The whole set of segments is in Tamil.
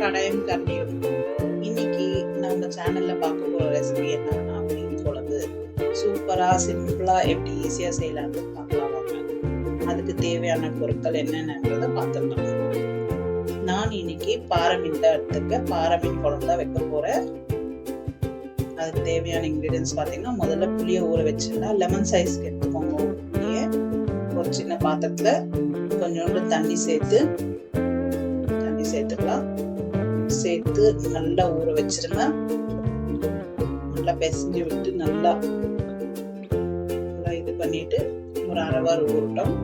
கடாயம் கரண்டியும் இன்னைக்கு நம்ம சேனல்ல பார்க்க போற ரெசிபி என்னன்னா மீன் குழம்பு சூப்பரா சிம்பிளா எப்படி ஈஸியா செய்யலாம்னு பார்க்கலாம் அதுக்கு தேவையான பொருட்கள் என்னென்னங்கிறத பார்த்துக்கலாம் நான் இன்னைக்கு பாறை மீன் தான் எடுத்துக்க பாறை குழம்பு தான் வைக்க போறேன். அதுக்கு தேவையான இன்க்ரீடியன்ஸ் பார்த்தீங்கன்னா முதல்ல புளியை ஊற வச்சுருந்தா லெமன் சைஸ்க்கு எடுத்துக்கோங்க. புளியை ஒரு சின்ன பாத்திரத்தில் கொஞ்சோண்டு தண்ணி சேர்த்து தண்ணி சேர்த்துக்கலாம். சேர்த்து நல்லா ஊற வச்சிருங்க. நல்லா பிசைஞ்சு விட்டு நல்லா நல்லா இது பண்ணிட்டு ஒரு அரை வார ஊறட்டும்.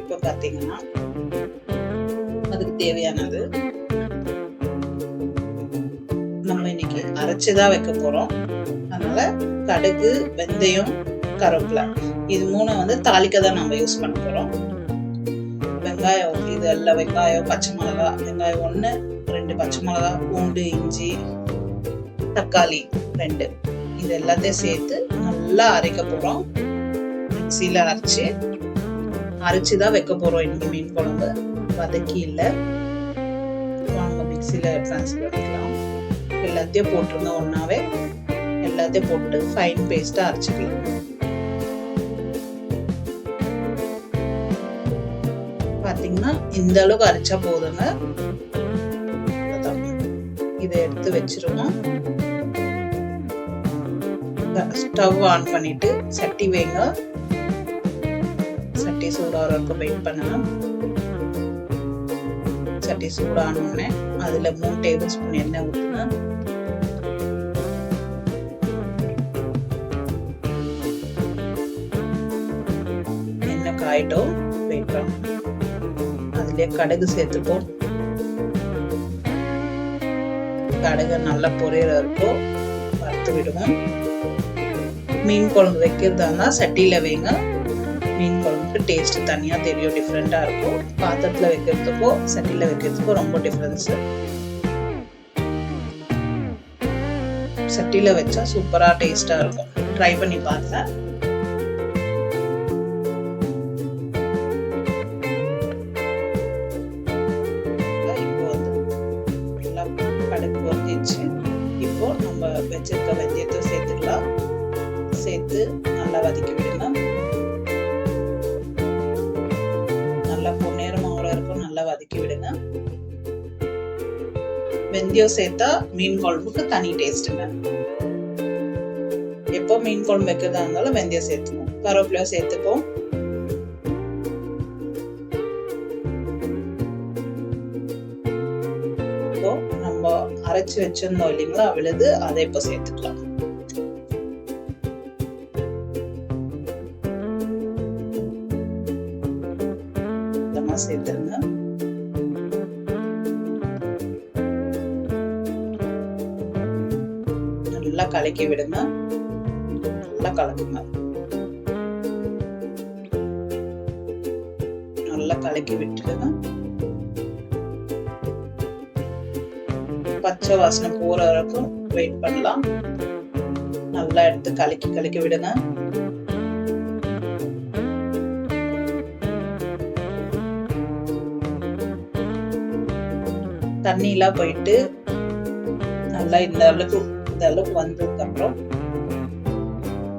இப்போ பார்த்தீங்கன்னா அதுக்கு தேவையானது நம்ம இன்னைக்கு அரைச்சுதான் வைக்க போறோம். அதனால கடுகு வெந்தயம் கருவேப்பிலை. இது மூணு வந்து தாளிக்க தான் நம்ம யூஸ் பண்ண போறோம். வெங்காயம் இது எல்லாம் வெங்காயம் பச்சை மிளகா வெங்காயம் ஒன்று ரெண்டு பச்சை மிளகா பூண்டு இஞ்சி தக்காளி ரெண்டு. இது எல்லாத்தையும் சேர்த்து நல்லா அரைக்க போகிறோம் மிக்சியில் அரைச்சி அரைச்சி தான் வைக்க போகிறோம் இன்னைக்கு மீன் குழம்பு. வதக்கி இல்லை. வாங்க மிக்சியில் ட்ரான்ஸ்ஃபர் பண்ணிக்கலாம் எல்லாத்தையும் போட்டிருந்தோம் ஒன்றாவே எல்லாத்தையும் போட்டு ஃபைன் பேஸ்ட்டாக அரைச்சிக்கலாம். பார்த்தீங்கன்னா இந்த அளவுக்கு அரைச்சா போதுங்க. இதை எடுத்து வச்சிருவோம். ஸ்டவ் ஆன் பண்ணிட்டு சட்டி வைங்க. சட்டி சூடாக வரைக்கும் வெயிட் பண்ணலாம் சட்டி சூடானோடனே அதில் மூணு டேபிள் ஸ்பூன் எண்ணெய் ஊற்றுங்க எண்ணெய் காயிட்டோம். வெயிட் பண்ணுங்க. அதுலயே கடுகு சேர்த்துப்போம். கடுகு நல்லா பொரியற இருக்கும். வறுத்து விடுவோம். மீன் குழம்பு வைக்கிறதா இருந்தால் சட்டியில் வைங்க. மீன் குழம்புக்கு டேஸ்ட் தனியாக தெரியும் டிஃப்ரெண்ட்டாக இருக்கும். பாத்திரத்தில் வைக்கிறதுக்கோ சட்டியில் வைக்கிறதுக்கோ ரொம்ப டிஃப்ரென்ஸு சட்டியில் வச்சா சூப்பராக டேஸ்ட்டாக இருக்கும். ட்ரை பண்ணி பார்த்தேன் வச்சிருக்க வெந்தயத்தை சேர்த்துக்கலாம் சேர்த்து நல்லா வதக்கி விடுங்க நல்லா பொன்னேரமா ஆகிற இருக்கும் நல்லா வதக்கி விடுங்க. வெந்தயம் சேர்த்தா மீன் குழம்புக்கு தனி டேஸ்ட்டுங்க எப்போ மீன் குழம்பு வைக்கிறதா இருந்தாலும் வெந்தயம் சேர்த்துப்போம் கருவேப்பிலையும் சேர்த்துப்போம். அரைச்சு வச்சிருந்தோம் இல்லைங்களா விழுது அதை இப்போ சேர்த்துக்கலாம். சேர்த்துருங்க. நல்லா கலக்கி விடுங்க. நல்லா கலக்குங்க. நல்லா கலக்கி விட்டுடுங்க பச்சை வாசனை போற வரைக்கும் வெயிட் பண்ணலாம் நல்லா எடுத்து கலக்கி கலக்கி விடுங்க தண்ணியெலாம் போயிட்டு நல்லா இந்த அளவுக்கு இந்த அளவுக்கு வந்ததுக்கு அப்புறம்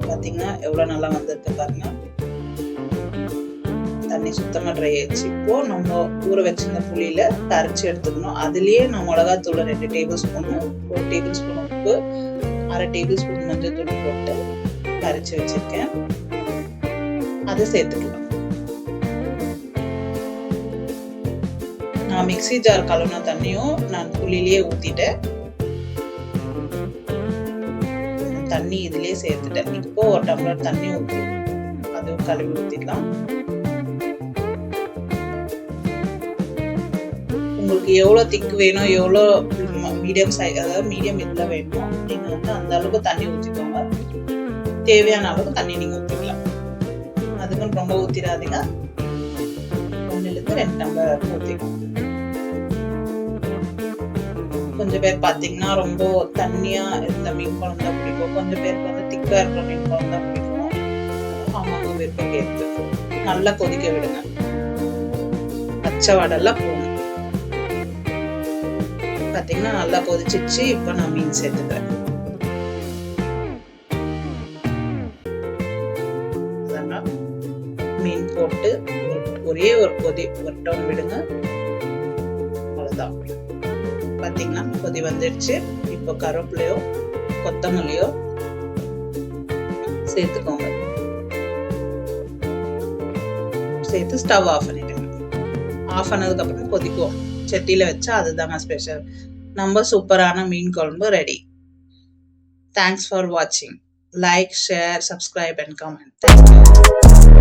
பாத்தீங்கன்னா எவ்வளவு நல்லா வந்திருக்கு பாருங்க தண்ணி சுத்தமாக ட்ரை ஆயிடுச்சு இப்போ நம்ம ஊற வச்சிருந்த புளியில கரைச்சி எடுத்துக்கணும். அதுலயே நான் மிளகாத்தூள் ரெண்டு டேபிள் ஸ்பூன் ஒரு டேபிள் ஸ்பூன் உப்பு அரை டேபிள் ஸ்பூன் மஞ்சள் தூள் போட்டு கரைச்சி வச்சிருக்கேன். அதை சேர்த்துக்கலாம். நான் மிக்ஸி ஜார் கழுவுன தண்ணியும் நான் புளியிலேயே ஊற்றிட்டேன் தண்ணி இதுலேயே சேர்த்துட்டேன். இப்போ ஒரு டம்ளர் தண்ணி ஊற்றி அதுவும் கழுவி ஊற்றிடலாம் உங்களுக்கு எவ்வளோ திக்கு வேணும் எவ்வளோ மீடியம் சை அதாவது மீடியம் இதில் வேணும் நீங்கள் வந்து அந்த அளவுக்கு தண்ணி ஊற்றிக்கோங்க தேவையான அளவுக்கு தண்ணி நீங்கள் ஊற்றிக்கலாம் அதுக்குன்னு ரொம்ப ஊற்றிடாதீங்க ஒன்றுலேருந்து ரெண்டு டம்ளர் ஊற்றிக்கோங்க கொஞ்சம் பேர் பார்த்தீங்கன்னா ரொம்ப தண்ணியாக இருந்த மீன் குழம்பு தான் பிடிக்கும். கொஞ்சம் பேருக்கு வந்து திக்காக இருக்கிற மீன் குழம்பு தான் பிடிக்கும். அவங்க விருப்பம் கேட்டு நல்லா கொதிக்க விடுங்க. பச்சை வடெல்லாம் போகணும் பார்த்தீங்கன்னா நல்லா கொதிச்சிச்சு இப்போ நான் மீன் சேர்த்துக்கிறேன். மீன் போட்டு ஒரு- ஒரே ஒரு கொதி ஒரு டவுன் விடுங்க. அவ்வளோதான் பார்த்தீங்கன்னா கொதி வந்துடுச்சு. இப்போ கருவேப்பிலையோ கொத்தமல்லியோ சேர்த்துக்கோங்க. சேர்த்து ஸ்டவ் ஆஃப் பண்ணிடுங்க. ஆஃப் பண்ணதுக்கப்புறம் கொதிக்குவோம் கொதிக்கும். சட்டியில வச்சா அதுதாங்க ஸ்பெஷல் நம்ம சூப்பரான மீன் குழம்பு ரெடி தேங்க்ஸ் ஃபார் வாட்சிங் like share subscribe and comment thank you